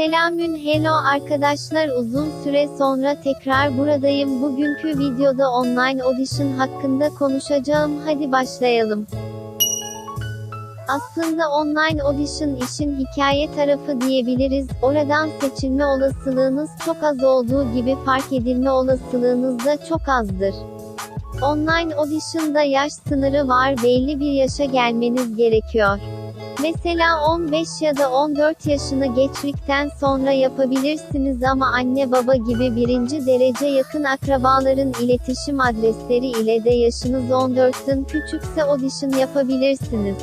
Selamün hello arkadaşlar uzun süre sonra tekrar buradayım. Bugünkü videoda online audition hakkında konuşacağım. Hadi başlayalım. Aslında online audition işin hikaye tarafı diyebiliriz. Oradan seçilme olasılığınız çok az olduğu gibi fark edilme olasılığınız da çok azdır. Online audition'da yaş sınırı var. Belli bir yaşa gelmeniz gerekiyor. Mesela 15 ya da 14 yaşını geçtikten sonra yapabilirsiniz ama anne baba gibi birinci derece yakın akrabaların iletişim adresleri ile de yaşınız 14'ün küçükse audition yapabilirsiniz.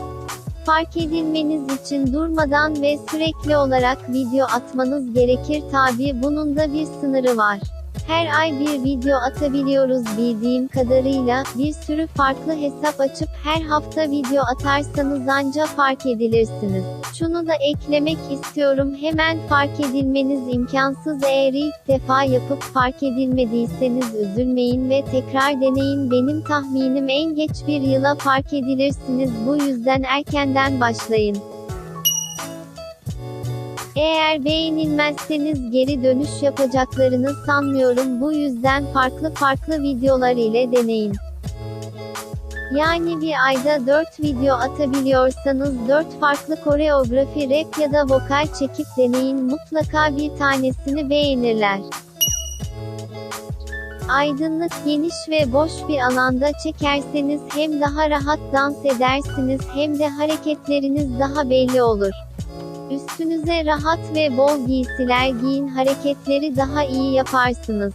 Fark edilmeniz için durmadan ve sürekli olarak video atmanız gerekir tabi bunun da bir sınırı var. Her ay bir video atabiliyoruz bildiğim kadarıyla, bir sürü farklı hesap açıp her hafta video atarsanız anca fark edilirsiniz. Şunu da eklemek istiyorum. Hemen fark edilmeniz imkansız. Eğer ilk defa yapıp fark edilmediyseniz üzülmeyin ve tekrar deneyin. Benim tahminim en geç bir yıla fark edilirsiniz. Bu yüzden erkenden başlayın. Eğer beğenilmezseniz geri dönüş yapacaklarını sanmıyorum bu yüzden farklı farklı videolar ile deneyin. Yani bir ayda 4 video atabiliyorsanız 4 farklı koreografi rap ya da vokal çekip deneyin mutlaka bir tanesini beğenirler. Aydınlık, geniş ve boş bir alanda çekerseniz hem daha rahat dans edersiniz hem de hareketleriniz daha belli olur. Üstünüze rahat ve bol giysiler giyin hareketleri daha iyi yaparsınız.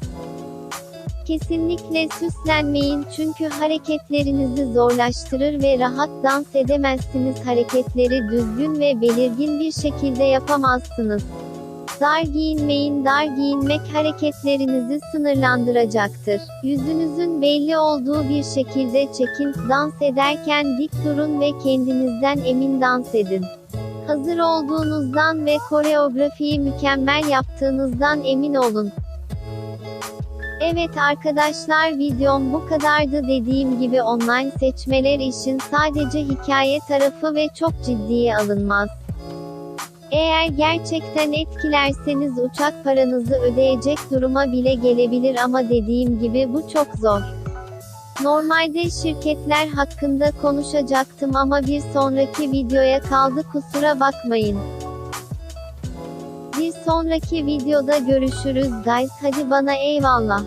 Kesinlikle süslenmeyin çünkü hareketlerinizi zorlaştırır ve rahat dans edemezsiniz hareketleri düzgün ve belirgin bir şekilde yapamazsınız. Dar giyinmeyin dar giyinmek hareketlerinizi sınırlandıracaktır. Yüzünüzün belli olduğu bir şekilde çekin, dans ederken dik durun ve kendinizden emin dans edin. Hazır olduğunuzdan ve koreografiyi mükemmel yaptığınızdan emin olun. Evet arkadaşlar videom bu kadardı dediğim gibi online seçmeler işin sadece hikaye tarafı ve çok ciddiye alınmaz. Eğer gerçekten etkilerseniz uçak paranızı ödeyecek duruma bile gelebilir ama dediğim gibi bu çok zor. Normalde şirketler hakkında konuşacaktım ama bir sonraki videoya kaldı kusura bakmayın. Bir sonraki videoda görüşürüz guys hadi bana eyvallah.